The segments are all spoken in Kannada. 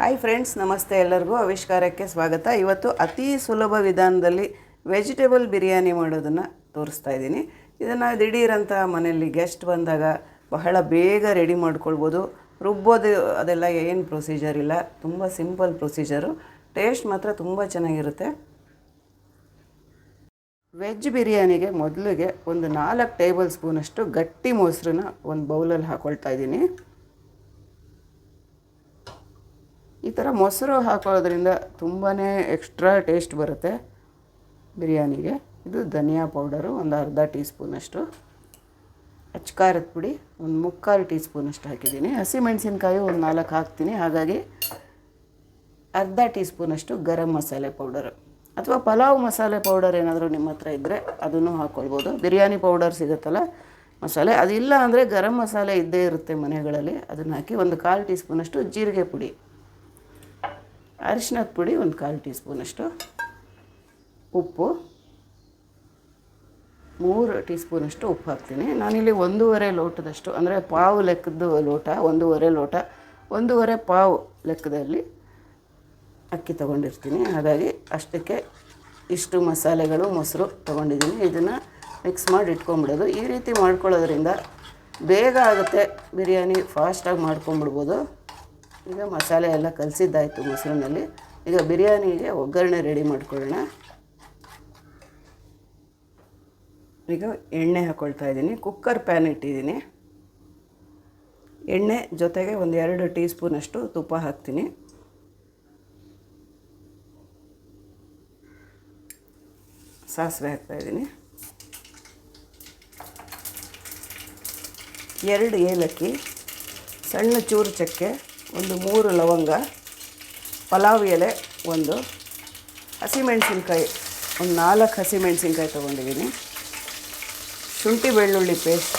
ಹಾಯ್ ಫ್ರೆಂಡ್ಸ್ ನಮಸ್ತೆ ಎಲ್ಲರಿಗೂ. ಆವಿಷ್ಕಾರಕ್ಕೆ ಸ್ವಾಗತ. ಇವತ್ತು ಅತಿ ಸುಲಭ ವಿಧಾನದಲ್ಲಿ ವೆಜಿಟೇಬಲ್ ಬಿರಿಯಾನಿ ಮಾಡೋದನ್ನು ತೋರಿಸ್ತಾ ಇದ್ದೀನಿ. ಇದನ್ನು ದಿಢೀರಂತ ಮನೆಯಲ್ಲಿ ಗೆಸ್ಟ್ ಬಂದಾಗ ಬಹಳ ಬೇಗ ರೆಡಿ ಮಾಡ್ಕೊಳ್ಬೋದು. ರುಬ್ಬೋದು, ಅದೆಲ್ಲ ಏನು ಪ್ರೊಸೀಜರ್ ಇಲ್ಲ. ತುಂಬ ಸಿಂಪಲ್ ಪ್ರೊಸೀಜರು ಟೇಸ್ಟ್ ಮಾತ್ರ ತುಂಬ ಚೆನ್ನಾಗಿರುತ್ತೆ. ವೆಜ್ ಬಿರಿಯಾನಿಗೆ ಮೊದಲಿಗೆ ಒಂದು ನಾಲ್ಕು ಟೇಬಲ್ ಸ್ಪೂನಷ್ಟು ಗಟ್ಟಿ ಮೊಸರನ್ನ ಒಂದು ಬೌಲಲ್ಲಿ ಹಾಕ್ಕೊಳ್ತಾ ಇದ್ದೀನಿ. ಈ ಥರ ಮೊಸರು ಹಾಕೋದ್ರಿಂದ ತುಂಬಾ ಎಕ್ಸ್ಟ್ರಾ ಟೇಸ್ಟ್ ಬರುತ್ತೆ ಬಿರಿಯಾನಿಗೆ. ಇದು ಧನಿಯಾ ಪೌಡರು ಒಂದು ಅರ್ಧ ಟೀ ಸ್ಪೂನಷ್ಟು ಅಚ್ಕಾರದ ಪುಡಿ, ಒಂದು ಮುಕ್ಕಾಲು ಟೀ ಸ್ಪೂನಷ್ಟು ಹಾಕಿದ್ದೀನಿ. ಹಸಿಮೆಣಸಿನ್ಕಾಯಿ ಒಂದು ನಾಲ್ಕು ಹಾಕ್ತೀನಿ. ಹಾಗಾಗಿ ಅರ್ಧ ಟೀ ಸ್ಪೂನಷ್ಟು ಗರಂ ಮಸಾಲೆ ಪೌಡರು ಅಥವಾ ಪಲಾವ್ ಮಸಾಲೆ ಪೌಡರ್ ಏನಾದರೂ ನಿಮ್ಮ ಹತ್ರ ಇದ್ದರೆ ಅದನ್ನು ಹಾಕ್ಕೊಳ್ಬೋದು ಬಿರಿಯಾನಿ ಪೌಡರ್ ಸಿಗುತ್ತಲ್ಲ, ಮಸಾಲೆ. ಅದಿಲ್ಲ ಅಂದರೆ ಗರಂ ಮಸಾಲೆ ಇದ್ದೇ ಇರುತ್ತೆ ಮನೆಗಳಲ್ಲಿ. ಅದನ್ನು ಹಾಕಿ ಒಂದು ಕಾಲು ಟೀ ಸ್ಪೂನಷ್ಟು ಜೀರಿಗೆ ಪುಡಿ. ಅರಿಶಿನದ ಪುಡಿ ಒಂದು ಕಾಲು ಟೀ ಸ್ಪೂನಷ್ಟು ಉಪ್ಪು, ಮೂರು ಟೀ ಸ್ಪೂನಷ್ಟು ಉಪ್ಪು ಹಾಕ್ತೀನಿ. ನಾನಿಲ್ಲಿ ಒಂದೂವರೆ ಲೋಟದಷ್ಟು, ಅಂದರೆ ಪಾವು ಲೆಕ್ಕದ ಲೋಟ, ಒಂದೂವರೆ ಲೋಟ, ಒಂದೂವರೆ ಪಾವು ಲೆಕ್ಕದಲ್ಲಿ ಅಕ್ಕಿ ತೊಗೊಂಡಿರ್ತೀನಿ. ಹಾಗಾಗಿ ಅಷ್ಟಕ್ಕೆ ಇಷ್ಟು ಮಸಾಲೆಗಳು, ಮೊಸರು ತೊಗೊಂಡಿದ್ದೀನಿ. ಇದನ್ನು ಮಿಕ್ಸ್ ಮಾಡಿ ಇಟ್ಕೊಂಬಿಡೋದು ಈ ರೀತಿ ಮಾಡ್ಕೊಳ್ಳೋದ್ರಿಂದ ಬೇಗ ಆಗುತ್ತೆ. ಬಿರಿಯಾನಿ ಫಾಸ್ಟಾಗಿ ಮಾಡ್ಕೊಂಬಿಡ್ಬೋದು ಈಗ ಮಸಾಲೆ ಎಲ್ಲ ಕಲಸಿದ್ದಾಯಿತು ಮೊಸರಿನಲ್ಲಿ. ಈಗ ಬಿರಿಯಾನಿಗೆ ಒಗ್ಗರಣೆ ರೆಡಿ ಮಾಡ್ಕೊಳ್ಳೋಣ. ಈಗ ಎಣ್ಣೆ ಹಾಕ್ಕೊಳ್ತಾ ಇದ್ದೀನಿ. ಕುಕ್ಕರ್ ಪ್ಯಾನ್ ಇಟ್ಟಿದ್ದೀನಿ. ಎಣ್ಣೆ ಜೊತೆಗೆ ಒಂದು ಎರಡು ಟೀ ಸ್ಪೂನಷ್ಟು ತುಪ್ಪ ಹಾಕ್ತೀನಿ. ಸಾಸಿವೆ ಹಾಕ್ತಾಯಿದ್ದೀನಿ ಎರಡು ಏಲಕ್ಕಿ, ಸಣ್ಣ ಚೂರು ಚಕ್ಕೆ ಒಂದು ಮೂರು ಲವಂಗ, ಪಲಾವ್ ಎಲೆ, ಒಂದು ಹಸಿಮೆಣಸಿನ್ಕಾಯಿ, ಒಂದು ನಾಲ್ಕು ಹಸಿಮೆಣಸಿನ್ಕಾಯಿ ತೊಗೊಂಡಿದ್ದೀನಿ. ಶುಂಠಿ ಬೆಳ್ಳುಳ್ಳಿ ಪೇಸ್ಟ್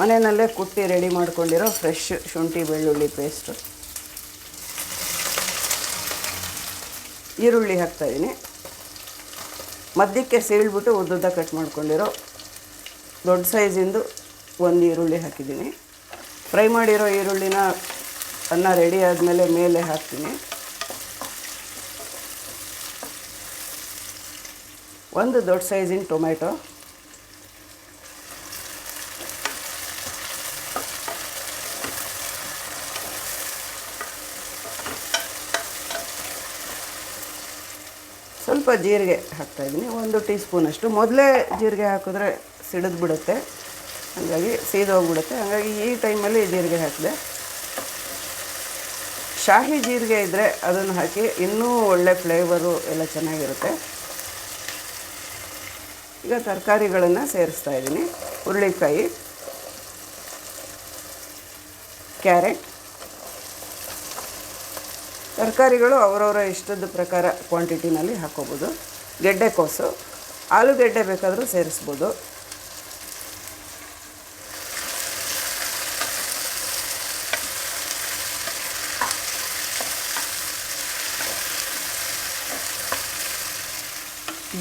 ಮನೆಯಲ್ಲೇ ಕುಟ್ಟಿ ರೆಡಿ ಮಾಡ್ಕೊಂಡಿರೋ ಫ್ರೆಶ್ ಶುಂಠಿ ಬೆಳ್ಳುಳ್ಳಿ ಪೇಸ್ಟು ಈರುಳ್ಳಿ ಹಾಕ್ತಾಯಿದ್ದೀನಿ ಮಧ್ಯಕ್ಕೆ ಸೀಳ್ಬಿಟ್ಟು ಉದ್ದುದ್ದ ಕಟ್ ಮಾಡ್ಕೊಂಡಿರೋ ದೊಡ್ಡ ಸೈಜಿಂದು ಒಂದು ಈರುಳ್ಳಿ ಹಾಕಿದ್ದೀನಿ. ಫ್ರೈ ಮಾಡಿರೋ ಈರುಳ್ಳಿನ ಅನ್ನ ರೆಡಿ ಆದಮೇಲೆ ಮೇಲೆ ಹಾಕ್ತೀನಿ. ಒಂದು ದೊಡ್ಡ ಸೈಜಿನ ಟೊಮೆಟೊ ಸ್ವಲ್ಪ ಜೀರಿಗೆ ಹಾಕ್ತಾಯಿದ್ದೀನಿ ಒಂದು ಟೀ ಸ್ಪೂನಷ್ಟು ಮೊದಲೇ ಜೀರಿಗೆ ಹಾಕಿದ್ರೆ ಸಿಡಿದು ಬಿಡುತ್ತೆ ಹಾಗಾಗಿ ಸೀದೋಗ್ಬಿಡುತ್ತೆ ಹಾಗಾಗಿ ಈ ಟೈಮಲ್ಲಿ ಜೀರಿಗೆ ಹಾಕಿದೆ. ಶಾಹಿ ಜೀರಿಗೆ ಇದ್ದರೆ ಅದನ್ನು ಹಾಕಿ ಇನ್ನೂ ಒಳ್ಳೆ ಫ್ಲೇವರು ಎಲ್ಲ ಚೆನ್ನಾಗಿರುತ್ತೆ. ಈಗ ತರಕಾರಿಗಳನ್ನು ಸೇರಿಸ್ತಾ ಇದ್ದೀನಿ. ಹುರುಳಿಕಾಯಿ, ಕ್ಯಾರೆಟ್. ತರಕಾರಿಗಳು ಅವರವರ ಇಷ್ಟದ ಪ್ರಕಾರ ಕ್ವಾಂಟಿಟಿನಲ್ಲಿ ಹಾಕೋಬೋದು. ಗೆಡ್ಡೆಕೋಸು ಆಲೂಗೆಡ್ಡೆ ಬೇಕಾದರೂ ಸೇರಿಸ್ಬೋದು.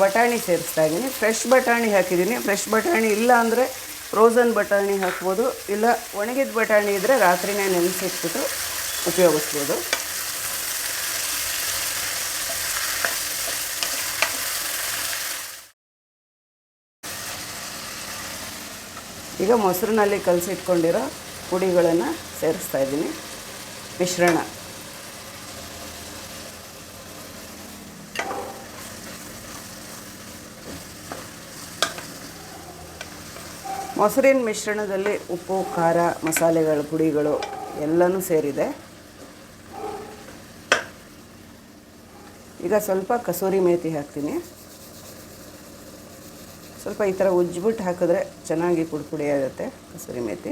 ಬಟಾಣಿ ಸೇರಿಸ್ತಾ ಇದ್ದೀನಿ. ಫ್ರೆಶ್ ಬಟಾಣಿ ಹಾಕಿದ್ದೀನಿ. ಫ್ರೆಶ್ ಬಟಾಣಿ ಇಲ್ಲ ಅಂದರೆ ಫ್ರೋಝನ್ ಬಟಾಣಿ ಹಾಕ್ಬೋದು. ಇಲ್ಲ, ಒಣಗಿದ ಬಟಾಣಿ ಇದ್ದರೆ ರಾತ್ರಿನೇ ನೆನೆಸಿಟ್ಬಿಟ್ಟು ಉಪಯೋಗಿಸ್ಬೋದು. ಈಗ ಮೊಸರಿನಲ್ಲಿ ಕಲಸಿಟ್ಕೊಂಡಿರೋ ಪುಡಿಗಳನ್ನು ಸೇರಿಸ್ತಾ ಇದ್ದೀನಿ. ಮಿಶ್ರಣ. ಮೊಸರಿನ ಮಿಶ್ರಣದಲ್ಲಿ ಉಪ್ಪು, ಖಾರ, ಮಸಾಲೆಗಳು, ಪುಡಿಗಳು ಎಲ್ಲನೂ ಸೇರಿದೆ. ಈಗ ಸ್ವಲ್ಪ ಕಸೂರಿ ಮೇಥಿ ಹಾಕ್ತೀನಿ. ಸ್ವಲ್ಪ ಈ ಥರ ಉಜ್ಜಿಬಿಟ್ಟು ಹಾಕಿದ್ರೆ ಚೆನ್ನಾಗಿ ಪುಡಿ ಪುಡಿ ಆಗುತ್ತೆ ಕಸೂರಿ ಮೇಥಿ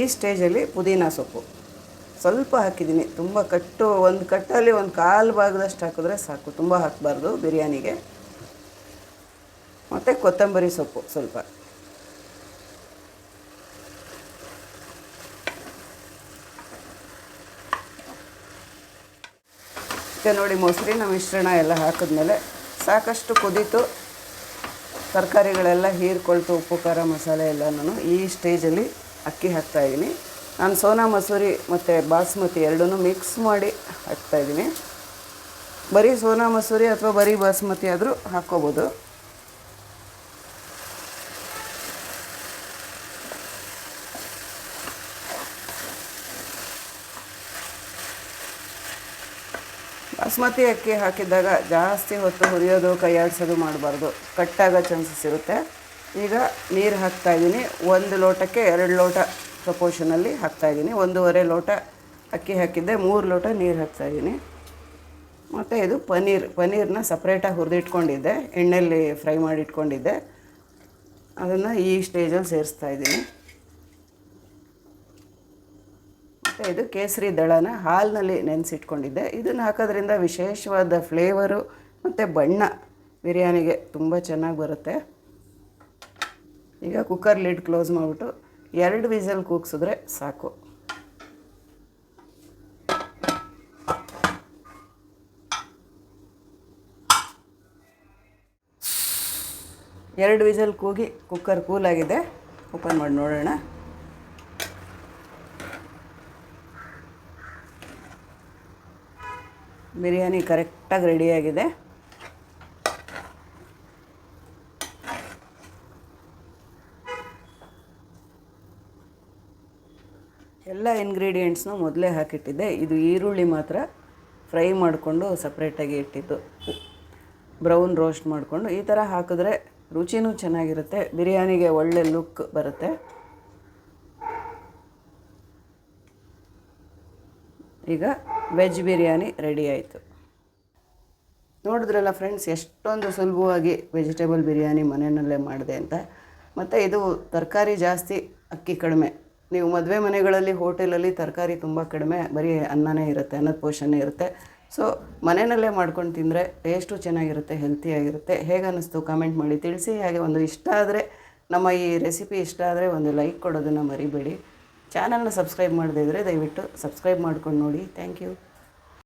ಈ ಸ್ಟೇಜಲ್ಲಿ ಪುದೀನ ಸೊಪ್ಪು. ಸ್ವಲ್ಪ ಹಾಕಿದ್ದೀನಿ. ತುಂಬ ಕಟ್ಟು, ಒಂದು ಕಟ್ಟಲ್ಲಿ ಒಂದು ಕಾಲು ಭಾಗದಷ್ಟು ಹಾಕಿದ್ರೆ ಸಾಕು. ತುಂಬ ಹಾಕಬಾರ್ದು ಬಿರಿಯಾನಿಗೆ. ಮತ್ತು ಕೊತ್ತಂಬರಿ ಸೊಪ್ಪು ಸ್ವಲ್ಪ. ಈಗ ನೋಡಿ ಮೊಸರಿನ ಮಿಶ್ರಣ ಎಲ್ಲ ಹಾಕಿದ್ಮೇಲೆ ಸಾಕಷ್ಟು ಕುದೀತು ತರಕಾರಿಗಳೆಲ್ಲ ಹೀರ್ಕೊಳ್ತು ಉಪ್ಪು, ಖಾರ ಮಸಾಲೆ ಎಲ್ಲನೂ ಈ ಸ್ಟೇಜಲ್ಲಿ ಅಕ್ಕಿ ಹಾಕ್ತಾಯಿದ್ದೀನಿ ನಾನು ಸೋನಾ ಮಸೂರಿ ಮತ್ತು ಬಾಸ್ಮತಿ ಎರಡನ್ನೂ ಮಿಕ್ಸ್ ಮಾಡಿ ಹಾಕ್ತಾಯಿದ್ದೀನಿ ಬರೀ ಸೋನಾ ಮಸೂರಿ ಅಥವಾ ಬರೀ ಬಾಸ್ಮತಿ ಆದರೂ ಹಾಕ್ಕೋಬೋದು. ಬಾಸ್ಮತಿ ಅಕ್ಕಿ ಹಾಕಿದ್ದಾಗ ಜಾಸ್ತಿ ಹೊತ್ತು ಹುರಿಯೋದು, ಕೈಯಾಡಿಸೋದು ಮಾಡಬಾರ್ದು. ಕಟ್ಟಾಗೋ ಚಾನ್ಸಸ್ ಇರುತ್ತೆ. ಈಗ ನೀರು ಹಾಕ್ತಾಯಿದ್ದೀನಿ ಒಂದು ಲೋಟಕ್ಕೆ ಎರಡು ಲೋಟ ಪ್ರಪೋರ್ಷನಲ್ಲಿ ಹಾಕ್ತಾಯಿದ್ದೀನಿ ಒಂದೂವರೆ ಲೋಟ ಅಕ್ಕಿ ಹಾಕಿದ್ದೆ. ಮೂರು ಲೋಟ ನೀರು ಹಾಕ್ತಾಯಿದ್ದೀನಿ ಮತ್ತು ಇದು ಪನ್ನೀರ್ ಪನ್ನೀರನ್ನ ಸಪ್ರೇಟಾಗಿ ಹುರಿದಿಟ್ಕೊಂಡಿದ್ದೆ. ಎಣ್ಣೆಯಲ್ಲಿ ಫ್ರೈ ಮಾಡಿಟ್ಕೊಂಡಿದ್ದೆ. ಅದನ್ನು ಈ ಸ್ಟೇಜಲ್ಲಿ ಸೇರಿಸ್ತಾ ಇದ್ದೀನಿ ಮತ್ತು ಇದು ಕೇಸರಿ ದಳನ ಹಾಲಿನಲ್ಲಿ ನೆನೆಸಿಟ್ಕೊಂಡಿದ್ದೆ. ಇದನ್ನು ಹಾಕೋದ್ರಿಂದ ವಿಶೇಷವಾದ ಫ್ಲೇವರು ಮತ್ತು ಬಣ್ಣ ಬಿರಿಯಾನಿಗೆ ತುಂಬ ಚೆನ್ನಾಗಿ ಬರುತ್ತೆ. ಈಗ ಕುಕ್ಕರ್ ಲಿಡ್ ಕ್ಲೋಸ್ ಮಾಡಿಬಿಟ್ಟು ಎರಡು ವಿಸಲ್ ಕೂಗ್ಸಿದ್ರೆ ಸಾಕು. ಎರಡು ವಿಸಲ್ ಕೂಗಿ ಕುಕ್ಕರ್ ಕೂಲಾಗಿದೆ ಓಪನ್ ಮಾಡಿ ನೋಡೋಣ. ಬಿರಿಯಾನಿ ಕರೆಕ್ಟಾಗಿ ರೆಡಿಯಾಗಿದೆ. ಎಲ್ಲ ಇಂಗ್ರೀಡಿಯೆಂಟ್ಸ್ನು ಮೊದಲೇ ಹಾಕಿಟ್ಟಿದ್ದೆ. ಇದು ಈರುಳ್ಳಿ ಮಾತ್ರ ಫ್ರೈ ಮಾಡಿಕೊಂಡು ಸಪ್ರೇಟಾಗಿ ಇಟ್ಟಿದ್ದು. ಬ್ರೌನ್ ರೋಸ್ಟ್ ಮಾಡಿಕೊಂಡು ಈ ಥರ ಹಾಕಿದ್ರೆ ರುಚಿನೂ ಚೆನ್ನಾಗಿರುತ್ತೆ, ಬಿರಿಯಾನಿಗೆ ಒಳ್ಳೆ ಲುಕ್ ಬರುತ್ತೆ. ಈಗ ವೆಜ್ ಬಿರಿಯಾನಿ ರೆಡಿ ಆಯಿತು. ನೋಡಿದ್ರಲ್ಲ ಫ್ರೆಂಡ್ಸ್ ಎಷ್ಟೊಂದು ಸುಲಭವಾಗಿ ವೆಜಿಟೇಬಲ್ ಬಿರಿಯಾನಿ ಮನೆಯಲ್ಲೇ ಮಾಡಿದೆ ಅಂತ. ಮತ್ತು ಇದು ತರಕಾರಿ ಜಾಸ್ತಿ, ಅಕ್ಕಿ ಕಡಿಮೆ. ನೀವು ಮದುವೆ ಮನೆಗಳಲ್ಲಿ, ಹೋಟೆಲಲ್ಲಿ ತರಕಾರಿ ತುಂಬ ಕಡಿಮೆ, ಬರೀ ಅನ್ನನೇ ಇರುತ್ತೆ, ಅನ್ನದ ಪೋಷಣೆ ಇರುತ್ತೆ. ಸೊ ಮನೆಯಲ್ಲೇ ಮಾಡ್ಕೊಂಡು ತಿಂದರೆ ಟೇಸ್ಟು ಚೆನ್ನಾಗಿರುತ್ತೆ ಹೆಲ್ತಿಯಾಗಿರುತ್ತೆ ಹೇಗೆ ಅನ್ನಿಸ್ತು ಕಮೆಂಟ್ ಮಾಡಿ ತಿಳಿಸಿ. ಹಾಗೆ ಒಂದು ಇಷ್ಟ ಆದರೆ, ನಮ್ಮ ಈ ರೆಸಿಪಿ ಇಷ್ಟ ಆದರೆ ಒಂದು ಲೈಕ್ ಕೊಡೋದನ್ನು ಮರಿಬೇಡಿ. ಚಾನಲ್ನ ಸಬ್ಸ್ಕ್ರೈಬ್ ಮಾಡದೇ ಇದ್ದರೆ ದಯವಿಟ್ಟು ಸಬ್ಸ್ಕ್ರೈಬ್ ಮಾಡ್ಕೊಂಡು ನೋಡಿ. Thank you.